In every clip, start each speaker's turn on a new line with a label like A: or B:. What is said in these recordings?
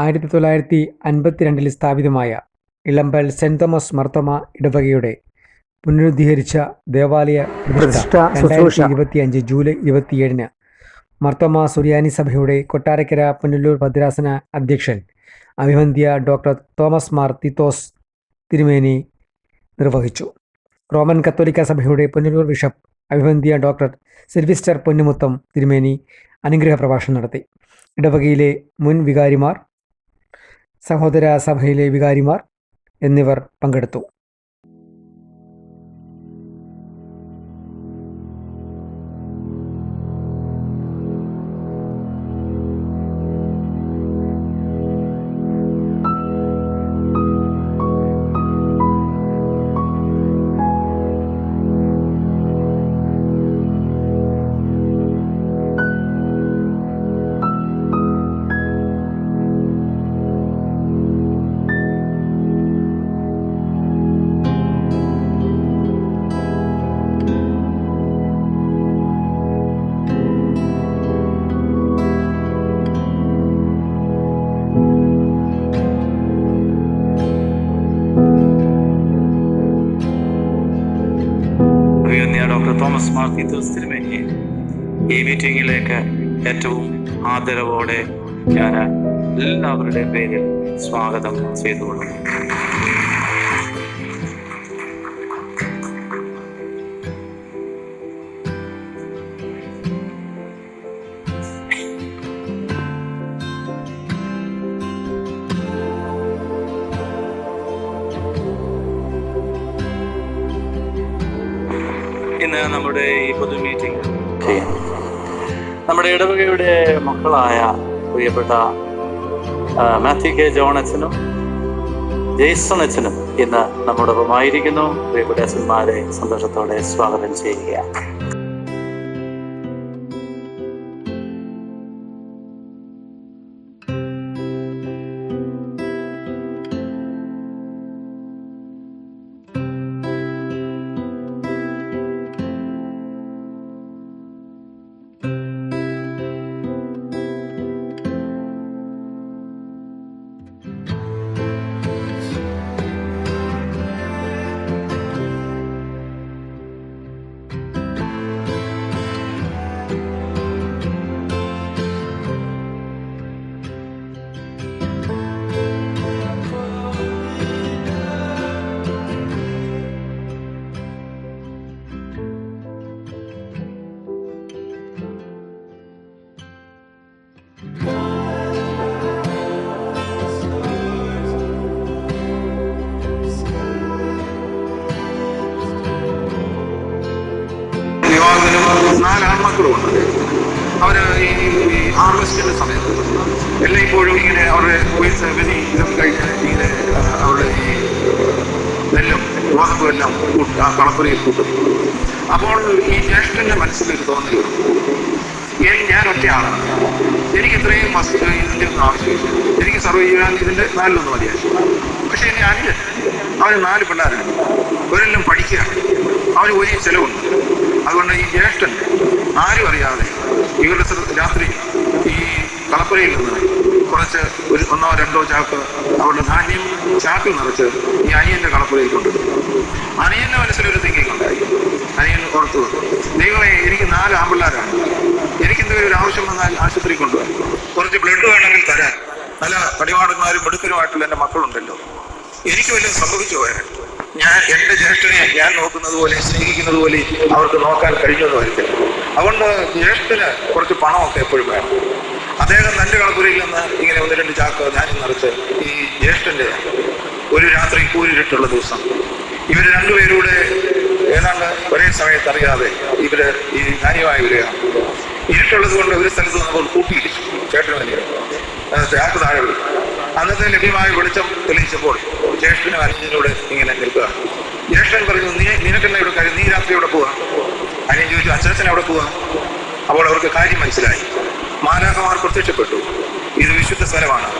A: ആയിരത്തി തൊള്ളായിരത്തി അൻപത്തിരണ്ടിൽ സ്ഥാപിതമായ ഇളമ്പൽ സെന്റ് തോമസ് മർത്തമ ഇടവകയുടെ പുനരുദ്ധീകരിച്ച ദേവാലയ പ്രതിഷ്ഠ രണ്ടായിരത്തി ഇരുപത്തിയഞ്ച് ജൂലൈ ഇരുപത്തിയേഴിന് മർത്തമ സുറിയാനി സഭയുടെ കൊട്ടാരക്കര പുനലൂർ ഭദ്രാസന അധ്യക്ഷൻ അഭിവന്ധ്യ ഡോക്ടർ തോമസ് മാർ തിത്തോസ് തിരുമേനി നിർവഹിച്ചു. റോമൻ കത്തോലിക്ക സഭയുടെ പുനലൂർ ബിഷപ്പ് അഭിവന്ധ്യ ഡോക്ടർ സിൽവിസ്റ്റർ പൊന്നുമുത്തം തിരുമേനി അനുഗ്രഹ പ്രഭാഷണം നടത്തി. ഇടവകയിലെ മുൻ വികാരിമാർ സഹോദര സഭയിലെ വികാരിമാർ എന്നിവർ പങ്കെടുത്തു.
B: മാർ തീത്തോസ് ഈ മീറ്റിംഗിലേക്ക് ഏറ്റവും ആദരവോടെ ഞാൻ എല്ലാവരുടെയും പേരിൽ സ്വാഗതം ചെയ്തുകൊള്ളുന്നു. ഇന്ന് നമ്മുടെ ഈ പൊതു മീറ്റിംഗ് ചെയ്യാം നമ്മുടെ ഇടവകയുടെ മക്കളായ പ്രിയപ്പെട്ട മാത്യു കെ ജോൺ അച്ഛനും ജെയ്സൺ അച്ഛനും ഇന്ന് നമ്മുടെ ഒപ്പമായിരിക്കുന്നു പ്രിയപ്പെട്ട അച്ഛന്മാരെ സന്തോഷത്തോടെ സ്വാഗതം ചെയ്യുക
C: നാല് ആൺമക്കളുമുണ്ട്. അവർ ഈ ഹാർവെസ്റ്റിന്റെ സമയത്ത് എല്ലായ്പ്പോഴും ഇങ്ങനെ അവരുടെ വയസ്സ് വലിയ ഇതും കഴിഞ്ഞ് ഇങ്ങനെ അവരുടെ ഈ നെല്ലും ഗോതമ്പും എല്ലാം ആ കളപ്പുരയിൽ കൂട്ടും. അപ്പോൾ ഈ ജ്യേഷ്ഠന്റെ മനസ്സിലൊരു തോന്നൽ ഞാൻ ഒറ്റയാണ് എനിക്ക് ഇത്രയും വസ്തു ഇതിന്റെ ഒന്നും ആവശ്യമില്ല. എനിക്ക് സർവ് ചെയ്യാൻ ഇതിന്റെ നാലിലൊന്നും മതിയായി. പക്ഷെ എന്നെ അനിയൻ അവന് നാല് പിള്ളേരുണ്ട്. ഒരെല്ലാം പഠിക്കുകയാണ്. അവന് ഒരേ ചെലവുണ്ട്. അതുകൊണ്ട് ഈ ജ്യേഷ്ഠൻ ആരും അറിയാതെ ഇവരുടെ രാത്രി ഈ കളപ്പുരയിൽ നിന്ന് കുറച്ച് ഒരു ഒന്നോ രണ്ടോ ചാക്ക് അവരുടെ ധാന്യം ചാക്കിൽ നിറച്ച് ഈ അനിയന്റെ കളപ്പുരയിൽ കൊണ്ടിടും അനിയന്റെ മനസ്സിലൊരു തിങ്കിങ് ഉണ്ടായി. അനിയൻ ഓർത്തു ദൈവമേ എനിക്ക് നാല് ആമ്പിള്ളാരാണ്. എനിക്ക് എന്തെങ്കിലും ഒരു ആവശ്യം വന്നാൽ ആശുപത്രി കൊണ്ടുവരും കുറച്ച് ബ്ലഡ് വേണമെങ്കിൽ തരാൻ. നല്ല പടിപാടന്മാരും മിടുക്കരുമായിട്ടുള്ള എന്റെ മക്കളുണ്ടല്ലോ. എനിക്ക് വല്ലതും സംഭവിച്ചു പോയാൽ ഞാൻ എന്റെ ജ്യേഷ്ഠനെ ഞാൻ നോക്കുന്നത് പോലെ സ്നേഹിക്കുന്നത് പോലെ അവർക്ക് നോക്കാൻ കഴിഞ്ഞെന്ന് വരത്തില്ല അതുകൊണ്ട് ജ്യേഷ്ഠന് കുറച്ച് പണമൊക്കെ എപ്പോഴും വേണം. അദ്ദേഹം തന്റെ കളപ്പുരയിൽ നിന്ന് ഇങ്ങനെ ഒന്ന് രണ്ട് ചാക്ക ഞാൻ നിറച്ച് ഈ ജ്യേഷ്ഠന്റെ ഒരു രാത്രി കൂരിട്ടുള്ള ദിവസം. ഇവർ രണ്ടുപേരൂടെ ഏതാണ്ട് ഒരേ സമയത്ത് അറിയാതെ ഇവർ ഈ ധാന്യമായി വരികയാണ്. ഇരുട്ടുള്ളത് കൊണ്ട് ഒരു സ്ഥലത്ത് നമ്മൾ കൂട്ടിയിടിച്ചു. ചേട്ടൻ വലിയ ചാക്ക് താഴെ വിടും അന്നത്തെ ലഭ്യമായ വെളിച്ചം തെളിയിച്ചപ്പോൾ ജ്യേഷ്ഠന് അനുജനോട് ഇങ്ങനെ നിൽക്കുക. ജ്യേഷ്ഠൻ പറഞ്ഞു നീ നിനക്കെന്നെ ഇവിടെ കാര്യം? നീ രാത്രി എവിടെ പോവാ? അനിയൻ ചോദിച്ചു അച്ഛൻ എവിടെ പോവാ? അപ്പോൾ അവർക്ക് കാര്യം മനസ്സിലായി. മാലാഖമാർ പ്രത്യക്ഷപ്പെട്ടു. ഇത് വിശുദ്ധ സ്ഥലമാണ്.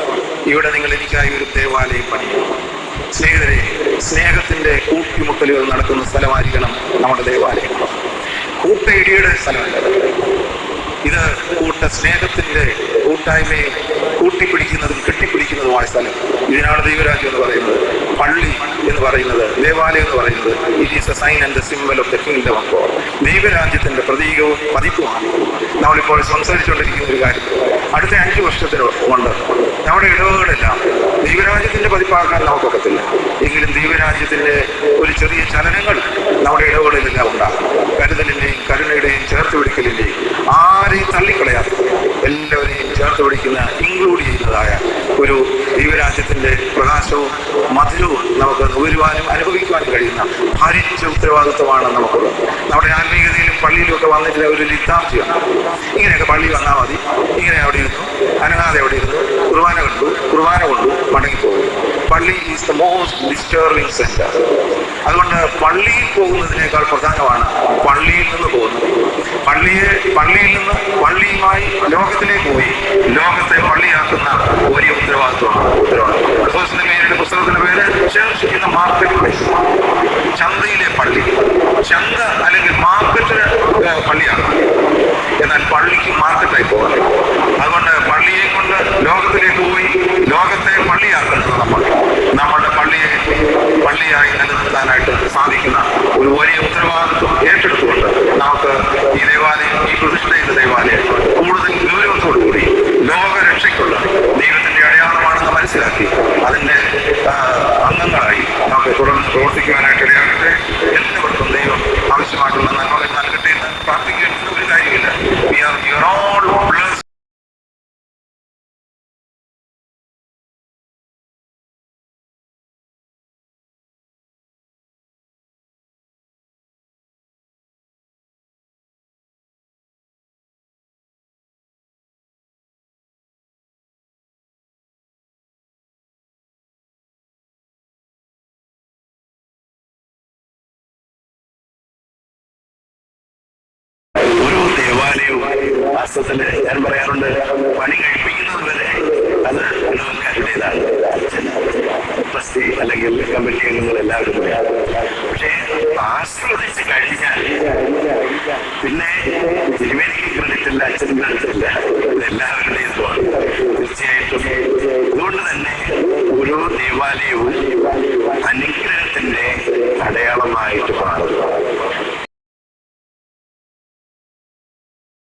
C: ഇവിടെ നിങ്ങൾ എനിക്കായി ഒരു ദേവാലയം പണിയും സ്നേഹിതരെ സ്നേഹത്തിന്റെ കൂട്ടിമുട്ടലുകൾ നടക്കുന്ന സ്ഥലമായിരിക്കണം നമ്മുടെ ദേവാലയം. കൂട്ടയിടിയുടെ സ്ഥലമല്ല. ഇത് കൂട്ട സ്നേഹത്തിന്റെ കൂട്ടായ്മയെ കൂട്ടിപ്പിടിക്കുന്നതും കെട്ടിപ്പിടിക്കുന്നതുമായ സ്ഥലം. ഇതിനാണ് ദൈവരാജ്യം എന്ന് പറയുന്നത്. പള്ളി എന്ന് പറയുന്നത് ദേവാലയം എന്ന് പറയുന്നത്. It is a sign and the symbol of the kingdom of God ദൈവരാജ്യത്തിന്റെ പ്രതീകവും പതിപ്പുമാണ്. നമ്മളിപ്പോൾ സംസാരിച്ചുകൊണ്ടിരിക്കുന്ന ഒരു കാര്യം. അടുത്ത അഞ്ച് വർഷത്തിന് കൊണ്ട് നമ്മുടെ ഇടവുകളെല്ലാം ദൈവരാജ്യത്തിന്റെ പതിപ്പാക്കാൻ നമുക്കൊക്കത്തില്ല. എങ്കിലും ദൈവരാജ്യത്തിന്റെ ഒരു ചെറിയ ചലനങ്ങൾ നമ്മുടെ ഇടവുകളിലെല്ലാം ഉണ്ടാകും. കരുതലിന്റെയും കരുണയുടെയും ചേർത്ത് പിടിക്കലിന്റെയും ആരെയും തള്ളിക്കളയാത്ത എല്ലാവരെയും ചേർത്ത് പിടിക്കുന്ന ഇൻക്ലൂഡ് ചെയ്യുന്നതായ ഒരു ദൈവരാജ്യത്തിന്റെ പ്രകാശവും മധുരവും നമുക്ക് നുകരുവാനും അനുഭവിക്കുവാനും കഴിയുന്ന ഭാരിച്ച ഉത്തരവാദിത്വമാണ് നമുക്കുള്ളത്. നമ്മുടെ ആത്മീയതയിലും പള്ളിയിലും ഒക്കെ വന്നിട്ടുള്ള ഒരു ലിത്താർജിയാണ് ഇങ്ങനെയൊക്കെ പള്ളി വന്നാൽ മതി. ഇങ്ങനെ അവിടെ ഇരുന്നു. അനങ്ങാതെ അവിടെ ഇരുന്നു. കുർബാന കണ്ടു. കുർബാന കൊണ്ടു. പള്ളി is the most disturbing centre അതുകൊണ്ട് പള്ളിയിൽ പോകുന്നതിനേക്കാൾ പ്രധാനമാണ് പള്ളിയിൽ നിന്ന് പോകുന്നത്. പള്ളിയെ പള്ളിയിൽ നിന്ന് പള്ളിയുമായി ലോകത്തിലേക്ക് പോയി ലോകത്തെ പള്ളിയാക്കുന്ന വലിയ ഉത്തരവാദിത്വമാണ് ഉത്തരവാദിത്വം. പുസ്തകത്തിന്റെ പേര് church in the market place ചന്തയിലെ പള്ളി ചന്ത അല്ലെങ്കിൽ മാർക്കറ്റിന് പള്ളിയാണ് എന്നാൽ പള്ളിക്ക് മാർക്കറ്റായി പോകാൻ അതുകൊണ്ട് പള്ളിയെ കൊണ്ട് ലോകത്തിലേക്ക് പോയി ലോകത്തെ പള്ളിയാക്കുന്നത് നമ്മൾ നമ്മുടെ പള്ളിയെ പള്ളിയായി നിലനിർത്താനായിട്ട് സാധിക്കുന്ന ഒരു വലിയ ഉത്തരവാദിത്വം ഏറ്റെടുത്തുകൊണ്ട് നമുക്ക് ഈ ദേവാലയം ഈ പ്രതിഷ്ഠ ചെയ്ത ദേവാലയം കൂടുതൽ ഗൗരവത്തോടുകൂടി ലോകരക്ഷയ്ക്കുള്ള ദൈവത്തിന്റെ അടയാളമാണെന്ന് മനസ്സിലാക്കി. അതിന്റെ അംഗങ്ങളായി നമുക്ക് തുടർന്ന് പ്രവർത്തിക്കുവാനായിട്ട് ഇടയാകട്ടെ. എല്ലാവർക്കും ദൈവം ആവശ്യമായിട്ടുള്ള നന്മകൾ
D: വാസ്തവത്തിൽ ഞാൻ പറയാറുണ്ട് പണി കഴിപ്പിക്കുന്നത് വരെ അത് നമുക്ക് ട്രസ്റ്റി അല്ലെങ്കിൽ കമ്മിറ്റി അംഗങ്ങൾ എല്ലാവരും കൂടെയാണ് പക്ഷേ ആശ്രവദിച്ച് കഴിഞ്ഞാൽ പിന്നെ തിരുവേദിക്ക് ക്രെഡിറ്റ് ഇല്ല അച്ഛൻ ക്രെഡിറ്റ് ഇല്ല എല്ലാവരുടേതുമാണ് തീർച്ചയായിട്ടും. അതുകൊണ്ട് തന്നെ ഓരോ ദേവാലയവും അനുഗ്രഹത്തിന്റെ അടയാളമായിട്ട് മാറുന്നു.